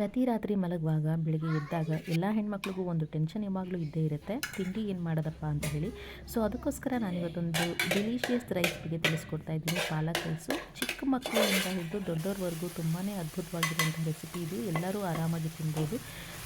ಪ್ರತಿ ರಾತ್ರಿ ಮಲಗುವಾಗ ಬೆಳಿಗ್ಗೆ ಎದ್ದಾಗ ಎಲ್ಲ ಹೆಣ್ಮಕ್ಳಿಗೂ ಒಂದು ಟೆನ್ಷನ್ ಯಾವಾಗಲೂ ಇದ್ದೇ ಇರುತ್ತೆ. ತಿಂಡಿ ಏನು ಮಾಡೋದಪ್ಪ ಅಂತ ಹೇಳಿ. ಸೊ ಅದಕ್ಕೋಸ್ಕರ ನಾನಿವತ್ತೊಂದು ಡೆಲಿಷಿಯಸ್ ರೈಸ್ ಬಗ್ಗೆ ತಿಳಿಸ್ಕೊಡ್ತಾ ಇದ್ದೀನಿ. ಪಾಲಕ್ ರೈಸು ಚಿಕ್ಕ ಮಕ್ಕಳಿಂದ ಹಿಡಿದು ದೊಡ್ಡವ್ರವರೆಗೂ ತುಂಬಾ ಅದ್ಭುತವಾಗಿರುವಂಥ ರೆಸಿಪಿ ಇದು. ಎಲ್ಲರೂ ಆರಾಮಾಗಿ ತಿನ್ಬೋದು.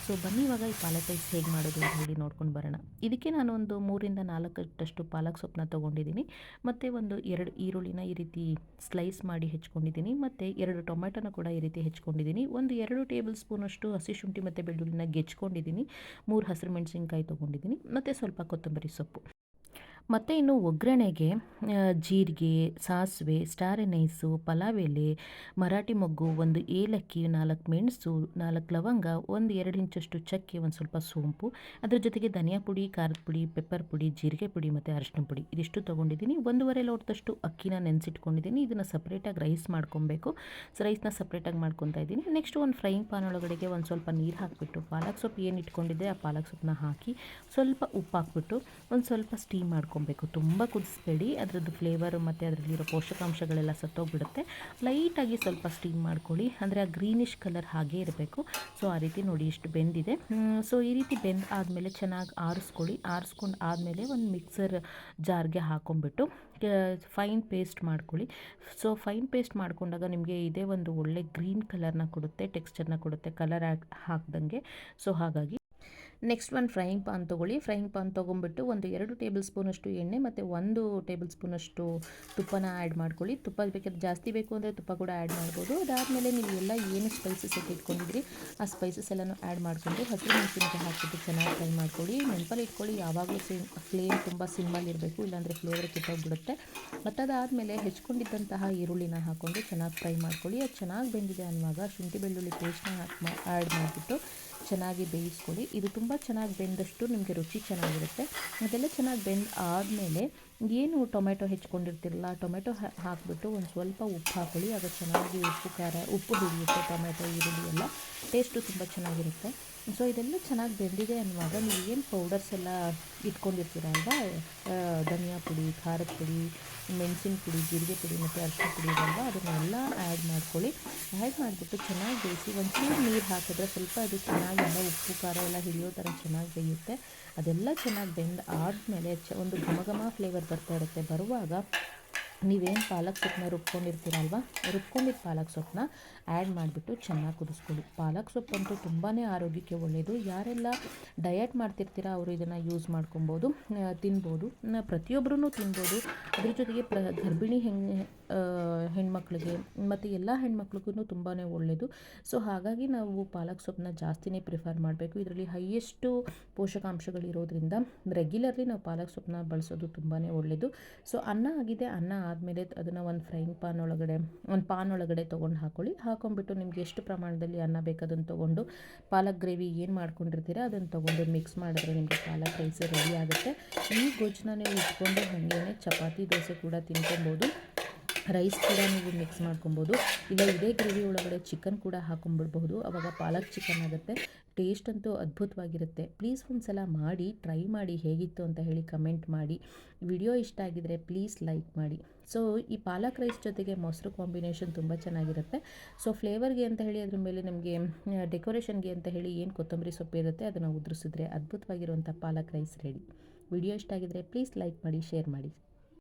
ಸೊ ಬನ್ನಿ ಇವಾಗ ಈ ಪಾಲಕ್ ರೈಸ್ ಹೇಗೆ ಮಾಡೋದು ಅಂತ ಹೇಳಿ ನೋಡ್ಕೊಂಡು ಬರೋಣ. ಇದಕ್ಕೆ ನಾನು ಒಂದು ಮೂರಿಂದ ನಾಲ್ಕಷ್ಟು ಪಾಲಕ್ ಸೊಪ್ಪನ್ನ ತೊಗೊಂಡಿದ್ದೀನಿ. ಮತ್ತು ಒಂದು ಎರಡು ಈರುಳ್ಳಿನ ಈ ರೀತಿ ಸ್ಲೈಸ್ ಮಾಡಿ ಹೆಚ್ಕೊಂಡಿದ್ದೀನಿ. ಮತ್ತು ಎರಡು ಟೊಮೆಟೊನ ಕೂಡ ಈ ರೀತಿ ಹೆಚ್ಕೊಂಡಿದ್ದೀನಿ. ಒಂದು ಎರಡು ಟೇಬಲ್ ಸ್ಪೂನಷ್ಟು ಹಸಿ ಶುಂಠಿ ಮತ್ತು ಬೆಳ್ಳುಳ್ಳಿನ ಗೆಚ್ಕೊಂಡಿದ್ದೀನಿ ಮೂರು ಹಸಿರು ಮೆಣಸಿನ್ಕಾಯಿ ತೊಗೊಂಡಿದ್ದೀನಿ. ಮತ್ತು ಸ್ವಲ್ಪ ಕೊತ್ತಂಬರಿ ಸೊಪ್ಪು. ಮತ್ತು ಇನ್ನು ಒಗ್ಗರಣೆಗೆ ಜೀರಿಗೆ, ಸಾಸಿವೆ ಸ್ಟಾರ್ ಎನೈಸು ಪಲಾವ್ ಎಲೆ ಮರಾಠಿ ಮೊಗ್ಗು, ಒಂದು ಏಲಕ್ಕಿ, ನಾಲ್ಕು ಮೆಣಸು, ನಾಲ್ಕು ಲವಂಗ, ಒಂದು ಎರಡು ಇಂಚಷ್ಟು ಚಕ್ಕೆ, ಒಂದು ಸ್ವಲ್ಪ ಸೋಂಪು. ಅದರ ಜೊತೆಗೆ ಧನಿಯಾ ಪುಡಿ, ಖಾರದ ಪುಡಿ ಪೆಪ್ಪರ್ ಪುಡಿ, ಜೀರಿಗೆ ಪುಡಿ ಮತ್ತು ಅರಿಶಿನ ಪುಡಿ. ಇದಿಷ್ಟು ತೊಗೊಂಡಿದ್ದೀನಿ. ಒಂದೂವರೆ ಲೋಟದಷ್ಟು ಅಕ್ಕಿನ ನೆನೆಸಿಟ್ಕೊಂಡಿದ್ದೀನಿ. ಇದನ್ನು ಸಪ್ರೇಟಾಗಿ ರೈಸ್ ಮಾಡ್ಕೊಬೇಕು. ಸೊ ರೈಸ್ನ ಸಪ್ರೇಟಾಗಿ ಮಾಡ್ಕೊತಾ ಇದ್ದೀನಿ. ನೆಕ್ಸ್ಟ್ ಒಂದು ಫ್ರೈಯಿಂಗ್ ಪಾನ್ ಒಳಗಡೆಗೆ ಒಂದು ಸ್ವಲ್ಪ ನೀರು ಹಾಕಿಬಿಟ್ಟು, ಪಾಲಕ್ ಸೊಪ್ಪು ಏನು ಇಟ್ಕೊಂಡಿದ್ದೆ ಆ ಪಾಲಕ್ ಸೊಪ್ಪನ್ನ ಹಾಕಿ ಸ್ವಲ್ಪ ಉಪ್ಪು ಹಾಕ್ಬಿಟ್ಟು ಒಂದು ಸ್ವಲ್ಪ ಸ್ಟೀಮ್ ಮಾಡ್ಕೊಂಡು ಮಾಡ್ಕೊಬೇಕು ತುಂಬ ಕುದಿಸ್ಬೇಡಿ. ಅದರದ್ದು ಫ್ಲೇವರು ಮತ್ತು ಅದರಲ್ಲಿರೋ ಪೋಷಕಾಂಶಗಳೆಲ್ಲ ಸತ್ತೋಗ್ಬಿಡುತ್ತೆ. ಲೈಟಾಗಿ ಸ್ವಲ್ಪ ಸ್ಟೀಮ್ ಮಾಡ್ಕೊಳ್ಳಿ. ಅಂದರೆ ಆ ಗ್ರೀನಿಶ್ ಕಲರ್ ಹಾಗೇ ಇರಬೇಕು. ಸೊ ಆ ರೀತಿ ನೋಡಿ ಇಷ್ಟು ಬೆಂದಿದೆ. ಸೊ ಈ ರೀತಿ ಬೆಂದ ಆದಮೇಲೆ ಚೆನ್ನಾಗಿ ಆರಿಸ್ಕೊಳ್ಳಿ. ಆರಿಸ್ಕೊಂಡು ಆದಮೇಲೆ ಒಂದು ಮಿಕ್ಸರ್ ಜಾರ್ಗೆ ಹಾಕೊಂಡ್ಬಿಟ್ಟು ಫೈನ್ ಪೇಸ್ಟ್ ಮಾಡ್ಕೊಳ್ಳಿ. ಸೊ ಫೈನ್ ಪೇಸ್ಟ್ ಮಾಡ್ಕೊಂಡಾಗ ನಿಮಗೆ ಇದೇ ಒಂದು ಒಳ್ಳೆ ಗ್ರೀನ್ ಕಲರ್ನ ಕೊಡುತ್ತೆ ಟೆಕ್ಸ್ಚರ್ನ ಕೊಡುತ್ತೆ ಕಲರ್ ಹಾಕ್ದಂಗೆ. ಸೊ ಹಾಗಾಗಿ ನೆಕ್ಸ್ಟ್ ಒಂದು ಫ್ರೈಯಿಂಗ್ ಪಾನ್ ತೊಗೊಳ್ಳಿ. ಫ್ರೈಯಿಂಗ್ ಪಾನ್ ತೊಗೊಂಬಿಟ್ಟು ಒಂದು ಎರಡು ಟೇಬಲ್ ಸ್ಪೂನಷ್ಟು ಎಣ್ಣೆ ಮತ್ತು ಒಂದು ಟೇಬಲ್ ಸ್ಪೂನಷ್ಟು ತುಪ್ಪನ ಆ್ಯಡ್ ಮಾಡ್ಕೊಳ್ಳಿ. ತುಪ್ಪ ಬೇಕಾದ್ರೆ ಜಾಸ್ತಿ ಬೇಕು ಅಂದರೆ ತುಪ್ಪ ಕೂಡ ಆ್ಯಡ್ ಮಾಡ್ಬೋದು. ಅದಾದಮೇಲೆ ನೀವು ಎಲ್ಲ ಏನು ಸ್ಪೈಸಸ್ ಇಟ್ಕೊಂಡಿದ್ರಿ, ಆ ಸ್ಪೈಸಸ್ ಎಲ್ಲನೂ ಆ್ಯಡ್ ಮಾಡಿಕೊಂಡು ಹಸಿರು ಮೆಣಸಿನಕಾಯಿ ಹಾಕಿಬಿಟ್ಟು ಚೆನ್ನಾಗಿ ಫ್ರೈ ಮಾಡ್ಕೊಳ್ಳಿ. ನೆನಪಲ್ಲಿ ಇಟ್ಕೊಳ್ಳಿ, ಯಾವಾಗಲೂ ಸಿಮ್ ಫ್ಲೇಮ್ ತುಂಬ ಸಿಂಬಲ್ ಇರಬೇಕು, ಇಲ್ಲಾಂದರೆ ಫ್ಲೇವರ್ ಕೆಟ್ಟೋಗ್ಬಿಡುತ್ತೆ. ಮತ್ತು ಅದಾದಮೇಲೆ ಹೆಚ್ಕೊಂಡಿದ್ದಂತಹ ಈರುಳ್ಳಿನ ಹಾಕ್ಕೊಂಡು ಚೆನ್ನಾಗಿ ಫ್ರೈ ಮಾಡ್ಕೊಳ್ಳಿ. ಅದು ಚೆನ್ನಾಗಿ ಬೆಂದಿದೆ ಅನ್ನುವಾಗ ಶುಂಠಿ ಬೆಳ್ಳುಳ್ಳಿ ಪೇಸ್ಟ್ನ ಹಾಕಿ ಆ್ಯಡ್ ಮಾಡಿಬಿಟ್ಟು ಚೆನ್ನಾಗಿ ಬೇಯಿಸ್ಕೊಳ್ಳಿ. ಇದು ತುಂಬ ಚೆನ್ನಾಗಿ ಬೆಂದಷ್ಟು ನಿಮಗೆ ರುಚಿ ಚೆನ್ನಾಗಿರುತ್ತೆ. ಅದೆಲ್ಲ ಚೆನ್ನಾಗಿ ಬೆಂದ ಆದಮೇಲೆ ಏನು ಟೊಮೆಟೊ ಹೆಚ್ಕೊಂಡಿರ್ತಿರಲ್ಲ, ಟೊಮೆಟೊ ಹಾಕಿಬಿಟ್ಟು ಒಂದು ಸ್ವಲ್ಪ ಉಪ್ಪು ಹಾಕೊಳ್ಳಿ. ಆಗ ಚೆನ್ನಾಗಿ ಉಪ್ಪು ಖಾರ, ಉಪ್ಪು ಹಿಡಿಯುತ್ತೆ, ಟೊಮೆಟೊ, ಈರುಳ್ಳಿ ಎಲ್ಲ. ಟೇಸ್ಟು ತುಂಬ ಚೆನ್ನಾಗಿರುತ್ತೆ. ಸೊ ಇದೆಲ್ಲ ಚೆನ್ನಾಗಿ ಬೆಂದಿದೆ ಅನ್ನುವಾಗ ನೀವು ಏನು ಪೌಡರ್ಸ್ ಎಲ್ಲ ಇಟ್ಕೊಂಡಿರ್ತೀರ ಅಲ್ವಾ? ಧನಿಯಾ ಪುಡಿ, ಖಾರದ ಪುಡಿ, ಮೆಣಸಿನ ಪುಡಿ, ಜೀರಿಗೆ ಪುಡಿ ಮತ್ತು ಅರಿಶಿನ ಪುಡಿ ಇದೆಲ್ಲ ಅದನ್ನೆಲ್ಲ ಆ್ಯಡ್ ಮಾಡ್ಕೊಳ್ಳಿ. ಆ್ಯಡ್ ಮಾಡಿಬಿಟ್ಟು ಚೆನ್ನಾಗಿ ಬೇಯಿಸಿ ಒಂಚೂರು ನೀರು ಹಾಕಿದ್ರೆ ಸ್ವಲ್ಪ ಅದು ಚೆನ್ನಾಗಿ ಎಲ್ಲ ಉಪ್ಪು, ಖಾರ ಎಲ್ಲ ಹಿಡಿಯೋ ಥರ ಚೆನ್ನಾಗಿ ಬೇಯುತ್ತೆ. ಅದೆಲ್ಲ ಚೆನ್ನಾಗಿ ಬೆಂದು ಆದಮೇಲೆ ಚ, ಒಂದು ಘಮ ಘಮ ಫ್ಲೇವರ್ ಬರ್ತಾ ಇರುತ್ತೆ. ಬರುವಾಗ ನೀವೇನು ಪಾಲಕ್ ಸೊಪ್ಪನ್ನ ರುಬ್ಕೊಂಡಿರ್ತೀರಲ್ವ? ರುಬ್ಕೊಂಡಿದ್ದ ಪಾಲಕ್ ಸೊಪ್ಪನ್ನ ಆ್ಯಡ್ ಮಾಡಿಬಿಟ್ಟು ಚೆನ್ನಾಗಿ ಕುದಿಸ್ಕೊಳ್ಳಿ. ಪಾಲಕ್ ಸೊಪ್ಪಂತೂ ತುಂಬಾ ಆರೋಗ್ಯಕ್ಕೆ ಒಳ್ಳೆಯದು ಯಾರೆಲ್ಲ ಡಯಟ್ ಮಾಡ್ತಿರ್ತೀರ, ಅವರು ಇದನ್ನು ಯೂಸ್ ಮಾಡ್ಕೊಬೋದು ತಿನ್ಬೋದು ಪ್ರತಿಯೊಬ್ಬರೂ ತಿನ್ಬೋದು. ಅದ್ರ ಜೊತೆಗೆ ಪ್ರ, ಗರ್ಭಿಣಿ ಹೆಣ್ಣು ಹೆಣ್ಮಕ್ಳಿಗೆ ಮತ್ತು ಎಲ್ಲ ಹೆಣ್ಮಕ್ಳಿಗೂ ತುಂಬಾ ಒಳ್ಳೆಯದು ಸೊ ಹಾಗಾಗಿ ನಾವು ಪಾಲಕ್ ಸೊಪ್ಪನ್ನ ಜಾಸ್ತಿನೇ ಪ್ರಿಫರ್ ಮಾಡಬೇಕು. ಇದರಲ್ಲಿ ಹೈಯೆಸ್ಟು ಪೋಷಕಾಂಶಗಳಿರೋದ್ರಿಂದ ರೆಗ್ಯುಲರ್ಲಿ ನಾವು ಪಾಲಕ್ ಸೊಪ್ಪನ್ನ ಬಳಸೋದು ತುಂಬಾ ಒಳ್ಳೆಯದು ಸೊ ಅನ್ನ ಆಗಿದೆ. ಅನ್ನ ಆದಮೇಲೆ ಅದನ್ನು ಒಂದು ಫ್ರೈಯಿಂಗ್ ಪಾನ್ ಒಳಗಡೆ, ಒಂದು ಪಾನ್ ಒಳಗಡೆ ತೊಗೊಂಡು ಹಾಕೊಳ್ಳಿ. ಹಾಕೊಂಡ್ಬಿಟ್ಟು ನಿಮ್ಗೆ ಎಷ್ಟು ಪ್ರಮಾಣದಲ್ಲಿ ಅನ್ನ ಬೇಕು ಅದನ್ನು ತೊಗೊಂಡು ಪಾಲಕ್ ಗ್ರೇವಿ ಏನು ಮಾಡ್ಕೊಂಡಿರ್ತೀರ ಅದನ್ನು ತೊಗೊಂಡು ಮಿಕ್ಸ್ ಮಾಡಿದ್ರೆ ನಿಮಗೆ ಪಾಲಕ್ ರೈಸ್ ರೆಡಿ ಆಗುತ್ತೆ. ಈ ಗೊಜ್ಜನ್ನ ನೀವು ಇಟ್ಕೊಂಡು ಚಪಾತಿ, ದೋಸೆ ಕೂಡ ತಿನ್ಕೊಬೋದು. ರೈಸ್ ಕೂಡ ನೀವು ಮಿಕ್ಸ್ ಮಾಡ್ಕೊಬೋದು. ಇಲ್ಲ ಇದೇ ಗ್ರೇವಿ ಒಳಗಡೆ ಚಿಕನ್ ಕೂಡ ಹಾಕೊಂಡ್ಬಿಡ್ಬಹುದು. ಅವಾಗ ಪಾಲಕ್ ಚಿಕನ್ ಆಗುತ್ತೆ. ಟೇಸ್ಟ್ ಅಂತೂ ಅದ್ಭುತವಾಗಿರುತ್ತೆ. ಪ್ಲೀಸ್ ಒಂದು ಸಲ ಮಾಡಿ ಟ್ರೈ ಮಾಡಿ ಹೇಗಿತ್ತು ಅಂತ ಹೇಳಿ ಕಮೆಂಟ್ ಮಾಡಿ. ವಿಡಿಯೋ ಇಷ್ಟ ಆಗಿದರೆ ಪ್ಲೀಸ್ ಲೈಕ್ ಮಾಡಿ. ಸೊ ಈ ಪಾಲಕ್ ರೈಸ್ ಜೊತೆಗೆ ಮೊಸರು ಕಾಂಬಿನೇಷನ್ ತುಂಬ ಚೆನ್ನಾಗಿರುತ್ತೆ. ಸೊ ಫ್ಲೇವರ್ಗೆ ಅಂತ ಹೇಳಿ ಅದ್ರ ಮೇಲೆ ನಮಗೆ ಡೆಕೋರೇಷನ್ಗೆ ಅಂತ ಹೇಳಿ ಏನು ಕೊತ್ತಂಬರಿ ಸೊಪ್ಪು ಇರುತ್ತೆ ಅದನ್ನು ಉದುರಿಸಿದ್ರೆ ಅದ್ಭುತವಾಗಿರುವಂಥ ಪಾಲಕ್ ರೈಸ್ ರೆಡಿ ವಿಡಿಯೋ ಇಷ್ಟ ಆಗಿದರೆ ಪ್ಲೀಸ್ ಲೈಕ್ ಮಾಡಿ ಶೇರ್ ಮಾಡಿ.